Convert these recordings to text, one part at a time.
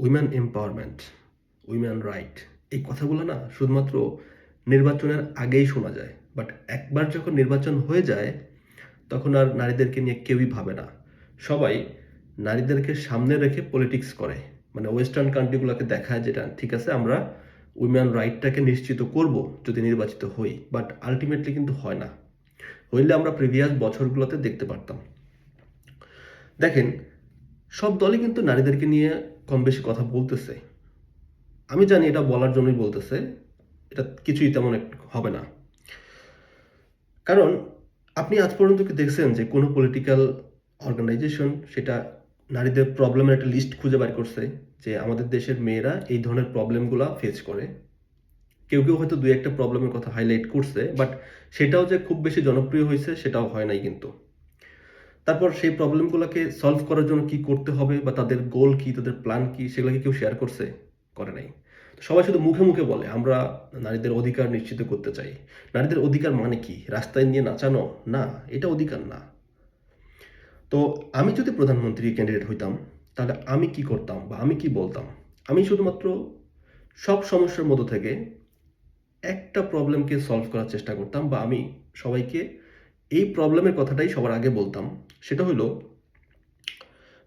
Women empowerment women right, এই কথাগুলো না শুধুমাত্র নির্বাচনের আগেই শোনা যায়। বাট একবার যখন নির্বাচন হয়ে যায়, তখন আর নারীদেরকে নিয়ে কেউই ভাবে না। সবাই নারীদেরকে সামনে রেখে পলিটিক্স করে। মানে ওয়েস্টার্ন কান্ট্রিগুলোকে দেখায় যেটা, ঠিক আছে, আমরা উইমেন রাইটটাকে নিশ্চিত করব যদি নির্বাচিত হই। বাট আলটিমেটলি কিন্তু হয় না। হইলে আমরা প্রিভিয়াস বছরগুলোতে দেখতে পারতাম। দেখেন, সব দলই কিন্তু নারীদেরকে নিয়ে কম বেশি কথা বলতেছে। আমি জানি এটা বলার জন্যই বলতেছে, এটা কিছুই তেমন হবে না। কারণ আপনি আজ পর্যন্ত কি দেখছেন যে কোনো পলিটিক্যাল অর্গানাইজেশন সেটা নারীদের প্রবলেমের একটা লিস্ট খুঁজে বার করছে যে আমাদের দেশের মেয়েরা এই ধরনের প্রবলেমগুলো ফেস করে? কেউ কেউ হয়তো দুই একটা প্রবলেমের কথা হাইলাইট করছে বাট সেটাও যে খুব বেশি জনপ্রিয় হয়েছে সেটাও হয় নাই কিন্তু। তারপর সেই প্রবলেমগুলোকে সলভ করার জন্য কি করতে হবে বা তাদের গোল কি, তাদের প্ল্যান কি, সেগুলোকে কেউ শেয়ার করছে, করে নাই। তো সবাই শুধু মুখে মুখে বলে, আমরা নারীদের অধিকার নিশ্চিত করতে চাই। নারীদের অধিকার মানে কি? রাস্তায় নিয়ে নাচানো? না, এটা অধিকার না। তো আমি যদি প্রধানমন্ত্রী ক্যান্ডিডেট হইতাম, তাহলে আমি কি করতাম বা আমি কি বলতাম? আমি শুধুমাত্র সব সমস্যার মধ্য থেকে একটা প্রবলেমকে সলভ করার চেষ্টা করতাম বা আমি সবাইকে এই প্রবলেমের কথাটাই সবার আগে বলতাম। সেটা হলো,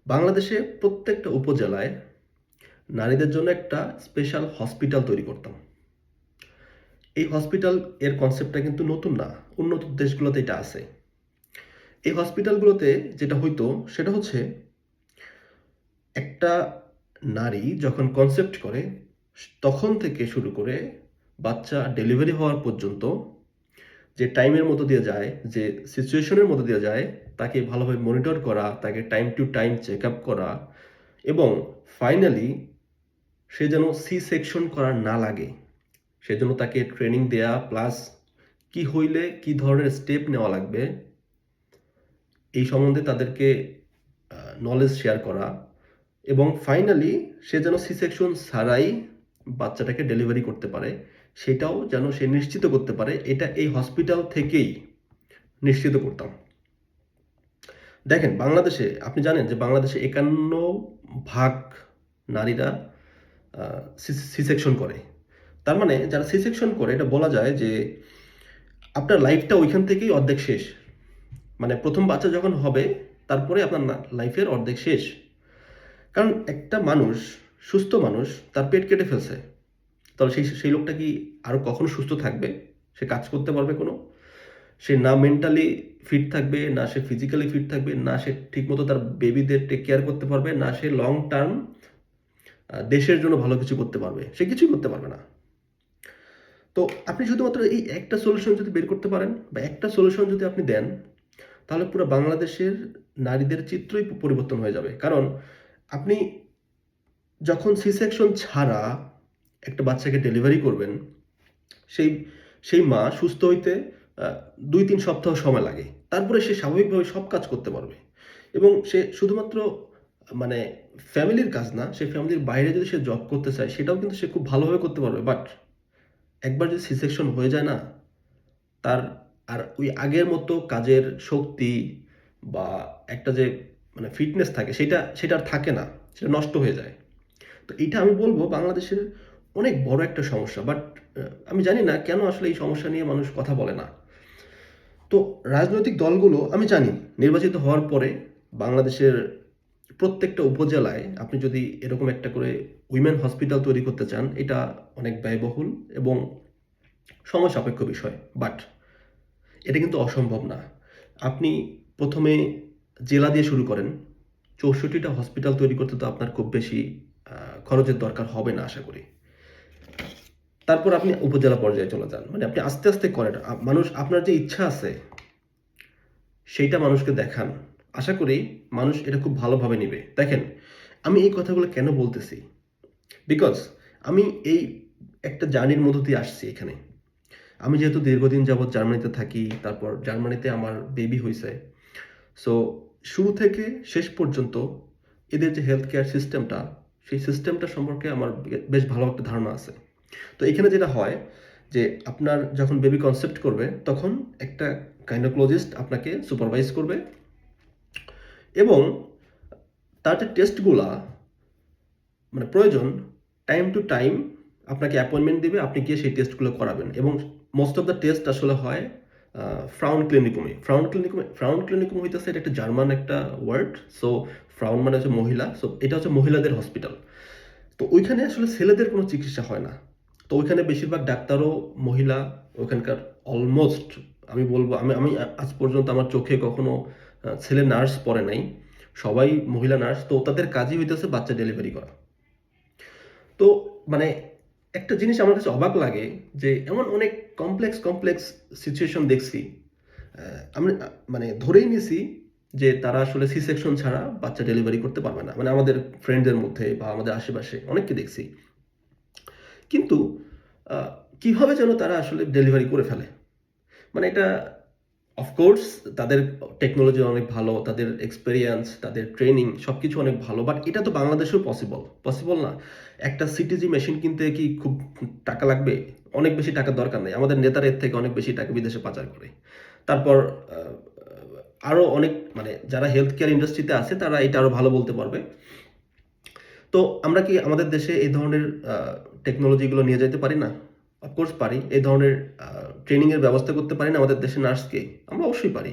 বাংলাদেশে প্রত্যেকটা উপজেলায় নারীদের জন্য একটা স্পেশাল হসপিটাল তৈরি করতাম। এই হসপিটাল এর কনসেপ্টটা কিন্তু নতুন না, উন্নত দেশগুলোতে এটা আছে। এই হসপিটালগুলোতে যেটা হইতো, সেটা হচ্ছে একটা নারী যখন কনসেপ্ট করে, তখন থেকে শুরু করে বাচ্চা ডেলিভারি হওয়ার পর্যন্ত যে টাইমের মতো দিয়ে যায়, যে সিচুয়েশনের মতো দিয়ে যায়, তাকে ভালোভাবে মনিটর করা, তাকে time to time check up করা এবং ফাইনালি সে যেন সি সেকশন করা না লাগে। সেজন্য তাকে ট্রেনিং দেয়া প্লাস কি হইলে কি ধরনের স্টেপ নেওয়া লাগবে, এই সম্বন্ধে তাদেরকে নলেজ শেয়ার করা এবং ফাইনালি সে যেন সি সেকশন ছাড়াই বাচ্চাটাকে ডেলিভারি করতে পারে। সেটাও যেন সে নিশ্চিত করতে পারে, এটা এই হসপিটাল থেকেই নিশ্চিত করতাম। দেখেন, বাংলাদেশে, আপনি জানেন যে বাংলাদেশে একান্ন ভাগ নারীরা সি সেকশন করে। তার মানে যারা সি সেকশন করে, এটা বলা যায় যে আপনার লাইফটা ওইখান থেকেই অর্ধেক শেষ। মানে প্রথম বাচ্চা যখন হবে, তারপরে আপনার লাইফের অর্ধেক শেষ। কারণ একটা মানুষ, সুস্থ মানুষ, তার পেট কেটে ফেলছে। তাহলে সেই সেই লোকটা কি আরও কখনো সুস্থ থাকবে? সে কাজ করতে পারবে কোনো? সে না মেন্টালি ফিট থাকবে, না সে ফিজিক্যালি ফিট থাকবে, না সে ঠিকমতো তার বেবিদের টেক কেয়ার করতে পারবে, না সে লং টার্ম দেশের জন্য ভালো কিছু করতে পারবে। সে কিছুই করতে পারবে না। তো আপনি শুধুমাত্র এই একটা সলিউশন যদি বের করতে পারেন বা একটা সলিউশন যদি আপনি দেন, তাহলে পুরো বাংলাদেশের নারীদের চিত্রই পরিবর্তন হয়ে যাবে। কারণ আপনি যখন সি সেকশন ছাড়া একটা বাচ্চাকে ডেলিভারি করবেন, সেই সেই মা সুস্থ হইতে দুই তিন সপ্তাহ সময় লাগে। তারপরে সে স্বাভাবিকভাবে সব কাজ করতে পারবে। এবং সে শুধুমাত্র মানে ফ্যামিলির কাজ না, সে ফ্যামিলির বাইরে যদি সে জব করতে চায়, সেটাও কিন্তু সে খুব ভালোভাবে করতে পারবে। বাট একবার যদি সিসেকশন হয়ে যায় না, তার আর ওই আগের মতো কাজের শক্তি বা একটা যে মানে ফিটনেস থাকে, সেটা সেটা আর থাকে না, সেটা নষ্ট হয়ে যায়। তো এটা আমি বলব, বাংলাদেশের অনেক বড় একটা সমস্যা বাট আমি জানি না কেন আসলে এই সমস্যা নিয়ে মানুষ কথা বলে না। তো রাজনৈতিক দলগুলো, আমি জানি, নির্বাচিত হওয়ার পরে বাংলাদেশের প্রত্যেকটা উপজেলায় আপনি যদি এরকম একটা করে উইমেন হসপিটাল তৈরি করতে চান, এটা অনেক ব্যয়বহুল এবং সময় সাপেক্ষ বিষয় বাট এটা কিন্তু অসম্ভব না। আপনি প্রথমে জেলা দিয়ে শুরু করেন, চৌষট্টিটা হসপিটাল তৈরি করতে তো আপনার খুব বেশি খরচের দরকার হবে না, আশা করি। তারপর আপনি উপজেলা পর্যায়ে চলে যান। মানে আপনি আস্তে আস্তে করেন। মানুষ, আপনার যে ইচ্ছা আছে, সেইটা মানুষকে দেখান। আশা করি মানুষ এটা খুব ভালোভাবে নেবে। দেখেন, আমি এই কথাগুলো কেন বলতেছি? বিকজ আমি এই একটা জার্নির মধ্য দিয়ে আসছি এখানে। আমি যেহেতু দীর্ঘদিন যাবৎ জার্মানিতে থাকি, তারপর জার্মানিতে আমার বেবি হয়েছে সো শুরু থেকে শেষ পর্যন্ত এদের যে হেলথ কেয়ার সিস্টেমটা সেই সিস্টেমটা সম্পর্কে আমার বেশ ভালো একটা ধারণা আছে। তো এখানে যেটা হয় যে আপনার যখন বেবি কনসেপ্ট করবে, তখন একটা গাইনোকোলজিস্ট আপনাকে সুপারভাইজ করবে এবং তার যে টেস্টগুলা মানে প্রয়োজন টাইম টু টাইম আপনাকে অ্যাপয়েন্টমেন্ট দিবে, আপনি গিয়ে সেই টেস্টগুলো করাবেন এবং মোস্ট অফ দ্য টেস্ট আসলে হয় ফ্রাউন ক্লিনিকুমে ফ্রাউন ক্লিনিকুমে ফ্রাউন ক্লিনিকুম হইতেছে, এটা একটা জার্মান একটা ওয়ার্ড সো ফ্রাউন মানে হচ্ছে মহিলা সো এটা হচ্ছে মহিলাদের হসপিটাল তো ওইখানে আসলে ছেলেদের কোনো চিকিৎসা হয় না। তো ওইখানে বেশিরভাগ ডাক্তারও মহিলা ওখানকার অলমোস্ট আমি বলব, আমি আমি আজ পর্যন্ত আমার চোখে কখনো ছেলে নার্স পড়ে নাই, সবাই মহিলা নার্স তো তাদের কাজই হইতেছে বাচ্চা ডেলিভারি করা। তো মানে একটা জিনিস আমার কাছে অবাক লাগে যে এমন অনেক কমপ্লেক্স কমপ্লেক্স সিচুয়েশন দেখছি আমি মানে ধরেই নিছি যে তারা আসলে সি সেকশন ছাড়া বাচ্চা ডেলিভারি করতে পারবে না। মানে আমাদের ফ্রেন্ডদের মধ্যে বা আমাদের আশেপাশে অনেককে দেখছি। কিন্তু কীভাবে যেন তারা আসলে ডেলিভারি করে ফেলে? মানে এটা অফকোর্স তাদের টেকনোলজি অনেক ভালো, তাদের এক্সপেরিয়েন্স তাদের ট্রেনিং সব কিছু অনেক ভালো বাট এটা তো বাংলাদেশেও পসিবল পসিবল না। একটা সিটিজি মেশিন কিনতে কি খুব টাকা লাগবে? অনেক বেশি টাকার দরকার নেই। আমাদের নেতারা এর থেকে অনেক বেশি টাকা বিদেশে পাচার করে। তারপর আরও অনেক মানে যারা হেলথ কেয়ার ইন্ডাস্ট্রিতে আছে, তারা এটা আরও ভালো বলতে পারবে। তো আমরা কি আমাদের দেশে এই ধরনের টেকনোলজিগুলো নিয়ে যেতে পারি না? অফকোর্স পারি। এই ধরনের ট্রেনিংয়ের ব্যবস্থা করতে পারি না আমাদের দেশে নার্সকে আমরা অবশ্যই পারি।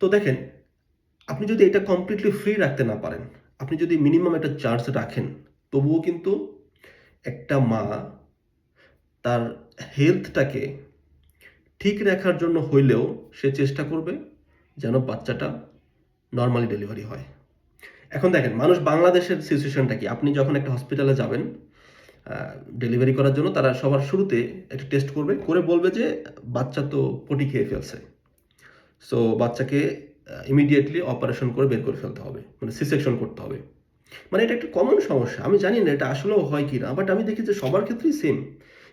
তো দেখেন, আপনি যদি এটা কমপ্লিটলি ফ্রি রাখতে না পারেন, আপনি যদি মিনিমাম একটা চার্জ রাখেন, তবুও কিন্তু একটা মা তার হেলথটাকে ঠিক রাখার জন্য হইলেও সে চেষ্টা করবে যেন বাচ্চাটা নর্মালি ডেলিভারি হয়। এখন দেখেন, মানুষ বাংলাদেশের সিচুয়েশনটা কি? আপনি যখন একটা হসপিটালে যাবেন ডেলিভারি করার জন্য তারা সবার শুরুতে একটা টেস্ট করবে, করে বলবে যে বাচ্চা তো পটি খেয়ে ফেলছে। সো বাচ্চাকে ইমিডিয়েটলি অপারেশন করে বের করে ফেলতে হবে মানে সিসেকশন করতে হবে। মানে এটা একটা কমন সমস্যা, আমি জানি না এটা আসলেও হয় কি না বাট আমি দেখি যে সবার ক্ষেত্রেই সেম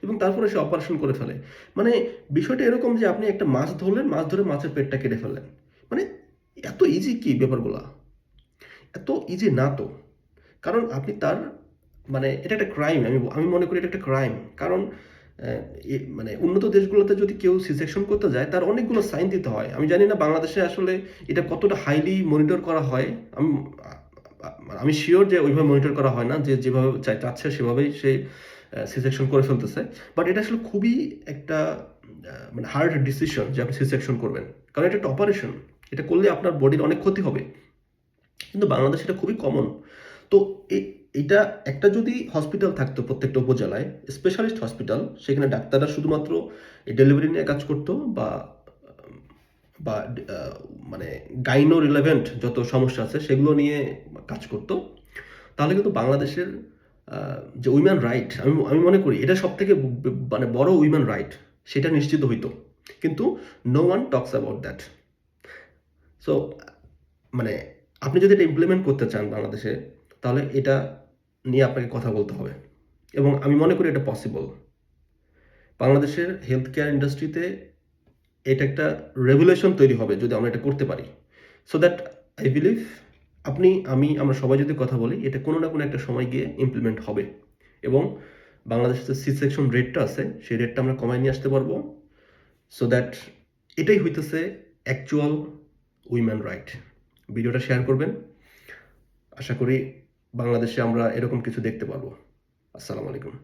এবং তারপরে সে অপারেশন করে ফেলে। মানে বিষয়টা এরকম যে আপনি একটা মাছ ধরলেন, মাছ ধরে মাছের পেটটা কেটে ফেললেন। মানে এত ইজি কি ব্যাপারগুলা? এত ইজি না তো। কারণ আপনি তার মানে এটা একটা ক্রাইম আমি আমি মনে করি এটা একটা ক্রাইম কারণ মানে উন্নত দেশগুলোতে যদি কেউ সি সেকশন করতে যায়, তার অনেকগুলো সাইন দিতে হয়। আমি জানি না বাংলাদেশে আসলে এটা কতটা হাইলি মনিটর করা হয়। আমি আমি শিওর যে ওইভাবে মনিটর করা হয় না, যে যেভাবে চাচ্ছে সেভাবেই সে সি সেকশন করে ফেলতেছে। বাট এটা আসলে খুবই একটা মানে হার্ড ডিসিশন যে আপনি সি সেকশন করবেন। কারণ এটা একটা অপারেশন এটা করলে আপনার বডির অনেক ক্ষতি হবে। কিন্তু বাংলাদেশে এটা খুবই কমন তো এটা একটা যদি হসপিটাল থাকতো প্রত্যেকটা উপজেলায় স্পেশালিস্ট হসপিটাল সেখানে ডাক্তাররা শুধুমাত্র ডেলিভারি নিয়ে কাজ করতো বা বা মানে গাইনো রিলেভেন্ট যত সমস্যা আছে সেগুলো নিয়ে কাজ করতো। তাহলে কিন্তু বাংলাদেশের যে উইম্যান রাইট আমি আমি মনে করি এটা সব থেকে মানে বড় উইম্যান রাইট সেটা নিশ্চিত হইতো। কিন্তু no one talks about that so মানে আপনি যদি এটা ইমপ্লিমেন্ট করতে চান বাংলাদেশে, তাহলে এটা নিয়ে আপনাকে কথা বলতে হবে। এবং আমি মনে করি এটা পসিবল বাংলাদেশের হেলথ কেয়ার ইন্ডাস্ট্রিতে এটা একটা রেগুলেশন তৈরি হবে যদি আমরা এটা করতে পারি। সো দ্যাট আই বিলিভ আপনি, আমি, আমরা সবাই যদি কথা বলি, এটা কোনো না কোনো একটা সময় গিয়ে ইমপ্লিমেন্ট হবে। এবং বাংলাদেশের যে সি সেকশন রেটটা আছে, সেই রেটটা আমরা কমায় নিয়ে আসতে পারব। সো দ্যাট এটাই হইতেছে অ্যাকচুয়াল উইম্যান রাইট ভিডিওটা শেয়ার করবেন। আশা করি বাংলাদেশে আমরা এরকম কিছু দেখতে পারব আসসালামু আলাইকুম।